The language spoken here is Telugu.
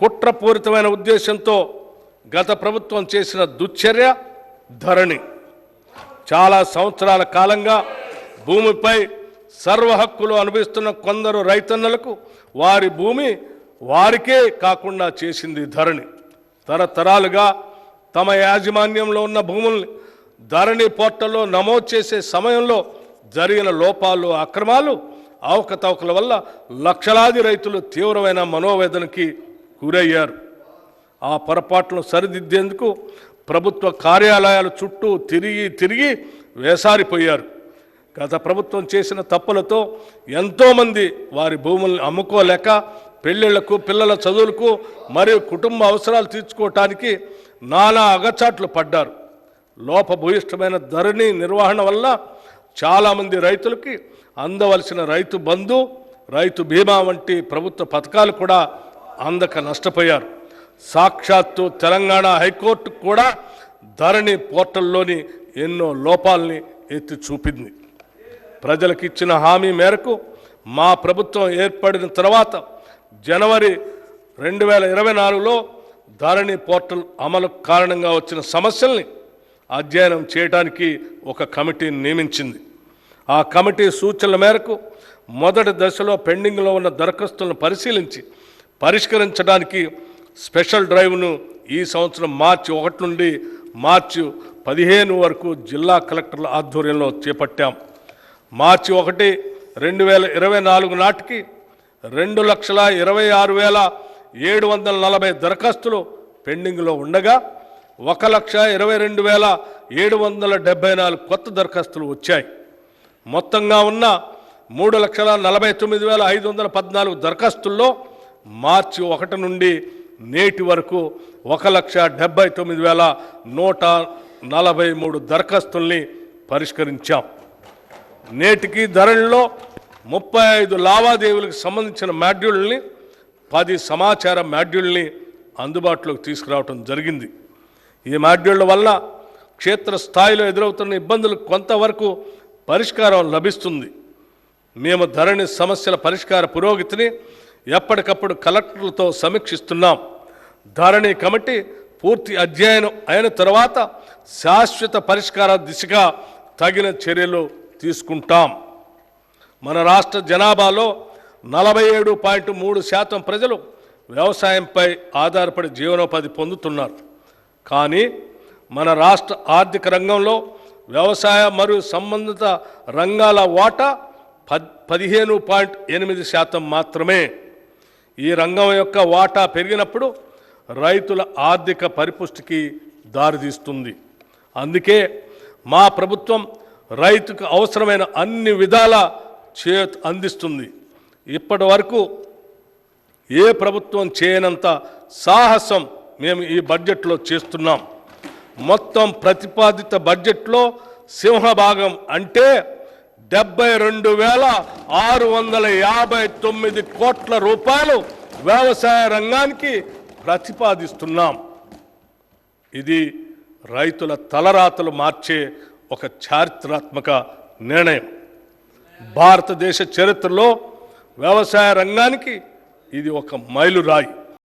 కుట్రపూరితమైన ఉద్దేశంతో గత ప్రభుత్వం చేసిన దుశ్చర్య ధరణి. చాలా సంవత్సరాల కాలంగా భూమిపై సర్వ హక్కులు అనుభవిస్తున్న కొందరు రైతన్నలకు వారి భూమి వారికే కాకుండా చేసింది ధరణి. తరతరాలుగా తమ యాజమాన్యంలో ఉన్న భూముల్ని ధరణి పోర్టల్లో నమోదు చేసే సమయంలో జరిగిన లోపాలు అక్రమాలు అవకతవకల వల్ల లక్షలాది రైతులు తీవ్రమైన మనోవేదనకి గురయ్యారు. ఆ పొరపాట్లను సరిదిద్దేందుకు ప్రభుత్వ కార్యాలయాల చుట్టూ తిరిగి తిరిగి వేసారిపోయారు. గత ప్రభుత్వం చేసిన తప్పులతో ఎంతోమంది వారి భూముల్ని అమ్ముకోలేక పెళ్ళిళ్ళకు పిల్లల చదువులకు మరియు కుటుంబ అవసరాలు తీర్చుకోవటానికి నానా అగచాట్లు పడ్డారు. లోపభూయిష్టమైన ధరణి నిర్వహణ వల్ల చాలామంది రైతులకి అందవలసిన రైతు బంధు రైతు బీమా వంటి ప్రభుత్వ పథకాలు కూడా అందక నష్టపోయారు. సాక్షాత్తు తెలంగాణ హైకోర్టు కూడా ధరణి పోర్టల్లోని ఎన్నో లోపాలని ఎత్తి చూపింది. ప్రజలకు ఇచ్చిన హామీ మేరకు మా ప్రభుత్వం ఏర్పడిన తర్వాత జనవరి రెండు వేల ఇరవై నాలుగులో ధరణి పోర్టల్ అమలు కారణంగా వచ్చిన సమస్యల్ని అధ్యయనం చేయడానికి ఒక కమిటీని నియమించింది. ఆ కమిటీ సూచనల మేరకు మొదటి దశలో పెండింగ్లో ఉన్న దరఖాస్తులను పరిశీలించి పరిష్కరించడానికి స్పెషల్ డ్రైవ్ను ఈ సంవత్సరం మార్చి ఒకటి నుండి మార్చి పదిహేను వరకు జిల్లా కలెక్టర్ల ఆధ్వర్యంలో చేపట్టాం. మార్చి ఒకటి రెండు వేల ఇరవై నాలుగు నాటికి రెండు లక్షల ఇరవై ఆరు వేల ఏడు వందల నలభై దరఖాస్తులు పెండింగ్లో ఉండగా ఒక లక్ష ఇరవై రెండు వేల ఏడు వందల డెబ్బై నాలుగు కొత్త దరఖాస్తులు వచ్చాయి. మొత్తంగా ఉన్న మూడు లక్షల నలభై తొమ్మిది వేల ఐదు వందల పద్నాలుగు దరఖాస్తుల్లో మార్చి ఒకటి నుండి నేటి వరకు ఒక లక్ష డెబ్బై తొమ్మిది వేల నూట నలభై మూడు దరఖాస్తుల్ని పరిష్కరించాం. నేటికి ధరల్లో ముప్పై ఐదు లావాదేవీలకు సంబంధించిన మాడ్యూల్ని పది సమాచార మాడ్యూల్ని అందుబాటులోకి తీసుకురావటం జరిగింది. ఈ మాడ్యూళ్ళ వల్ల క్షేత్రస్థాయిలో ఎదురవుతున్న ఇబ్బందులకు కొంతవరకు పరిష్కారం లభిస్తుంది. మేము ధరణి సమస్యల పరిష్కార పురోగతిని ఎప్పటికప్పుడు కలెక్టర్లతో సమీక్షిస్తున్నాం. ధరణి కమిటీ పూర్తి అధ్యయనం అయిన తర్వాత శాశ్వత పరిష్కార దిశగా తగిన చర్యలు తీసుకుంటాం. మన రాష్ట్ర జనాభాలో నలభై ఏడు పాయింట్ మూడు శాతం ప్రజలు వ్యవసాయంపై ఆధారపడి జీవనోపాధి పొందుతున్నారు. కానీ మన రాష్ట్ర ఆర్థిక రంగంలో వ్యవసాయ మరియు సంబంధిత రంగాల వాటా పద్ పదిహేను పాయింట్ ఎనిమిది శాతం మాత్రమే. ఈ రంగం యొక్క వాటా పెరిగినప్పుడు రైతుల ఆర్థిక పరిపుష్టికి దారితీస్తుంది. అందుకే మా ప్రభుత్వం రైతుకు అవసరమైన అన్ని విధాల చే అందిస్తుంది. ఇప్పటి వరకు ఏ ప్రభుత్వం చేయనంత సాహసం మేము ఈ బడ్జెట్లో చేస్తున్నాం. మొత్తం ప్రతిపాదిత బడ్జెట్లో సింహభాగం అంటే డెబ్బై రెండు వేల ఆరు వందల యాభై తొమ్మిది కోట్ల రూపాయలు వ్యవసాయ రంగానికి ప్రతిపాదిస్తున్నాం. ఇది రైతుల తలరాతలు మార్చే ఒక చారిత్రాత్మక నిర్ణయం. భారతదేశ చరిత్రలో వ్యవసాయ రంగానికి ఇది ఒక మైలురాయి.